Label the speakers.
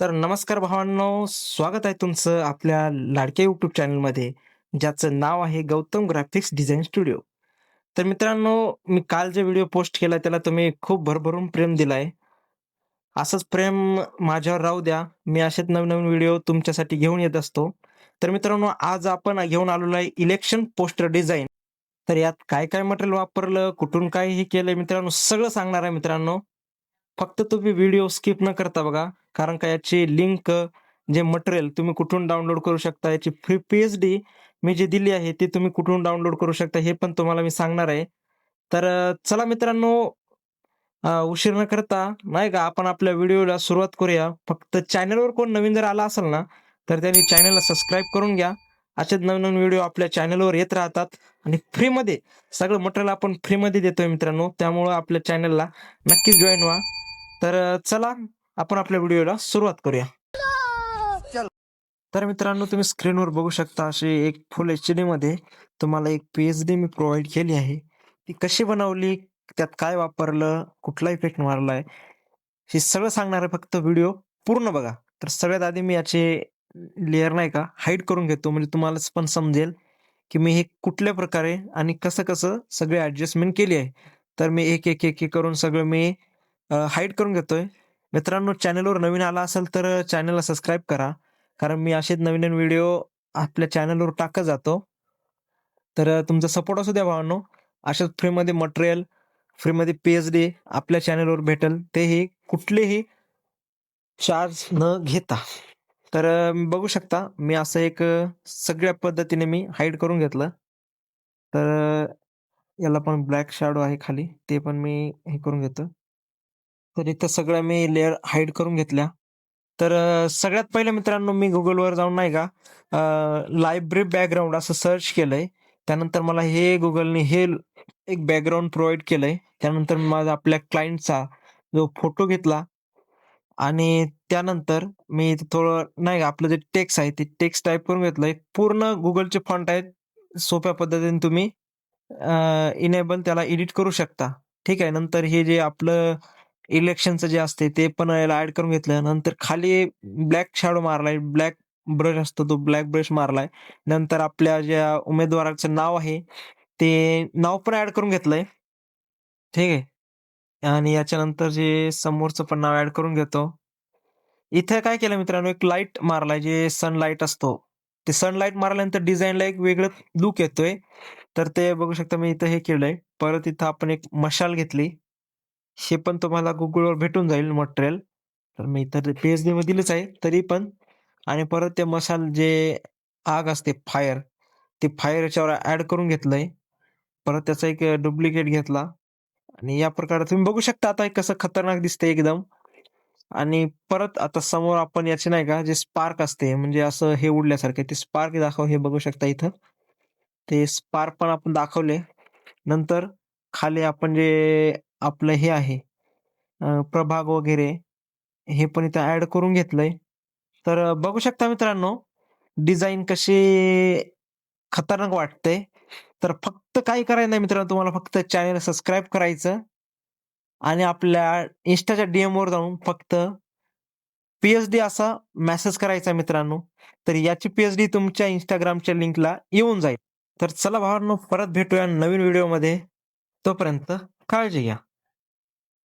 Speaker 1: तर नमस्कार भावांनो, स्वागत आहे तुमचं आपल्या लाडक्या यूट्यूब चॅनलमध्ये, ज्याचं नाव आहे गौतम ग्राफिक्स डिझाईन स्टुडिओ. तर मित्रांनो, मी काल जे व्हिडिओ पोस्ट केला त्याला तुम्ही खूप भरभरून प्रेम दिलाय. असंच प्रेम माझ्यावर राहू द्या. मी असेच नवीन-नवीन व्हिडिओ तुमच्यासाठी घेऊन येत असतो. तर मित्रांनो, आज आपण घेऊन आलेलो आहे इलेक्शन पोस्टर डिझाईन तर यात काय-काय मटेरियल वापरलं, कुठून काय हे केलं मित्रांनो, सगळं सांगणार आहे मित्रांनो. फक्त तुम्ही व्हिडिओ स्किप न करता बघा. कारण का याची लिंक जे मटेरियल तुम्ही कुठून डाउनलोड करू शकता, याची फ्री पी-एच-डी मी जी दिली आहे, ती तुम्ही कुठून डाउनलोड करू शकता, हे पण तुम्हाला मी सांगणार आहे. तर चला मित्रांनो, उशीर न करता नाही का आपण आपल्या व्हिडिओला सुरुवात करूया. फक्त चॅनलवर कोण नवीन जर आला असेल ना, तर त्यांनी चॅनलला सबस्क्राईब करून घ्या. असेच नवीन-नवीन व्हिडिओ आपल्या चॅनलवर येत राहतात आणि फ्रीमध्ये सगळं मटेरियल आपण फ्रीमध्ये देतोय मित्रांनो. त्यामुळं आपल्या चॅनलला नक्कीच जॉईन व्हा. तर चला आपण आपल्या व्हिडिओला सुरुवात करूया. तर मित्रांनो, तुम्ही स्क्रीनवर बघू शकता अशी एक फुल एच मध्ये तुम्हाला एक पी-एच-डी मी प्रोव्हाइड केली आहे. ती कशी बनवली, त्यात काय वापरलं, कुठला इफेक्ट मारलाय, हे सगळं सांगणार आहे. फक्त व्हिडिओ पूर्ण बघा. तर सगळ्यात आधी मी याचे लेअर नाही का हाईड करून घेतो, म्हणजे तुम्हाला पण समजेल, की मी हे कुठल्या प्रकारे आणि कसं-कसं सगळे ॲडजस्टमेंट केली आहे. तर मी एक, एक, एक, करून सगळं मी हाईड करून घेतोय. मित्रांनो, चॅनलवर नवीन आला असेल तर चॅनलला सबस्क्राईब करा. कारण मी असेच नवीन-नवीन व्हिडिओ आपल्या चॅनलवर टाकत जातो. तर तुमचा सपोर्ट असू द्या भावांनो. अशाच फ्रीमध्ये मटेरियल, फ्रीमध्ये पी-एच-डी आपल्या चॅनलवर भेटेल. तेही कुठलेही चार्ज न घेता. तर बघू शकता मी असं एक सगळ्या पद्धतीने मी हाईड करून घेतलं. तर याला पण ब्लॅक शॅडो आहे खाली, ते पण मी हे करून घेतो. तर इथं सगळ्या मी लेअर हाईड करून घेतल्या. तर सगळ्यात पहिले मित्रांनो, मी गुगलवर जाऊन नाही का लायब्ररी बॅकग्राऊंड असं सर्च केलंय. त्यानंतर मला हे गुगलने हे एक बॅकग्राऊंड प्रोव्हाइड केलंय. त्यानंतर मी माझा आपल्या क्लायंटचा जो फोटो घेतला आणि त्यानंतर मी थोडं नाही का आपलं जे टेक्स्ट आहे, ते टेक्स्ट टाईप करून घेतलंय. पूर्ण गुगलचे फॉन्ट आहेत. सोप्या पद्धतीने तुम्ही इनेबल त्याला एडिट करू शकता. ठीक आहे. नंतर हे जे आपलं इलेक्शनचं जे असते ते पण याला ऍड करून घेतलं. नंतर खाली ब्लॅक शॅडो मारलाय. ब्लॅक ब्रश असतो तो ब्लॅक ब्रश मारलाय. नंतर आपल्या ज्या उमेदवाराचं नाव आहे, ते नाव पण ऍड करून घेतलंय. ठीक आहे. आणि याच्यानंतर जे समोरचं पण नाव ऍड करून घेतो. इथं काय केलं मित्रांनो, एक लाइट मारलाय जे सनलाईट असतो. ते सनलाईट मारल्यानंतर डिझाईनला एक वेगळं लूक येतोय. तर ते बघू शकता मी इथं हे केलंय. परत इथं आपण एक मशाल घेतली. हे पण तुम्हाला गुगलवर भेटून जाईल मटेरियल. तर मी तर पी-एच-डीमध्ये दिलंच आहे तरी पण आणि परत ते मसाल जे आग असते फायर, ते फायर याच्यावर ॲड करून घेतलंय. परत त्याचा एक डुप्लिकेट घेतला आणि या प्रकारे तुम्ही बघू शकता आता कसं खतरनाक दिसतंय एकदम. आणि परत आता समोर आपण याचे नाही का जे स्पार्क असते म्हणजे असं हे उडल्यासारखे ते स्पार्क दाखव हे बघू शकता इथं. ते स्पार्क पण आपण दाखवले. नंतर खाली आपण जे आपलं हे आहे अ, प्रभाग वगैरे हे पण इथं ॲड करून घेतलंय. तर बघू शकता मित्रांनो, डिझाइन कशी खतरनाक वाटते. तर फक्त काही करायचं नाही मित्रांनो, तुम्हाला फक्त चॅनल सबस्क्राईब करायचं आणि आपल्या Instaच्या डीएमवर जाऊन फक्त पी-एच-डी असा मेसेज करायचा मित्रांनो. तर याची पी-एच-डी तुमच्या Instagramच्या लिंकला येऊन जाईल. तर चला भावांनो, परत भेटूया नवीन व्हिडिओमध्ये. तोपर्यंत काळजी घ्या.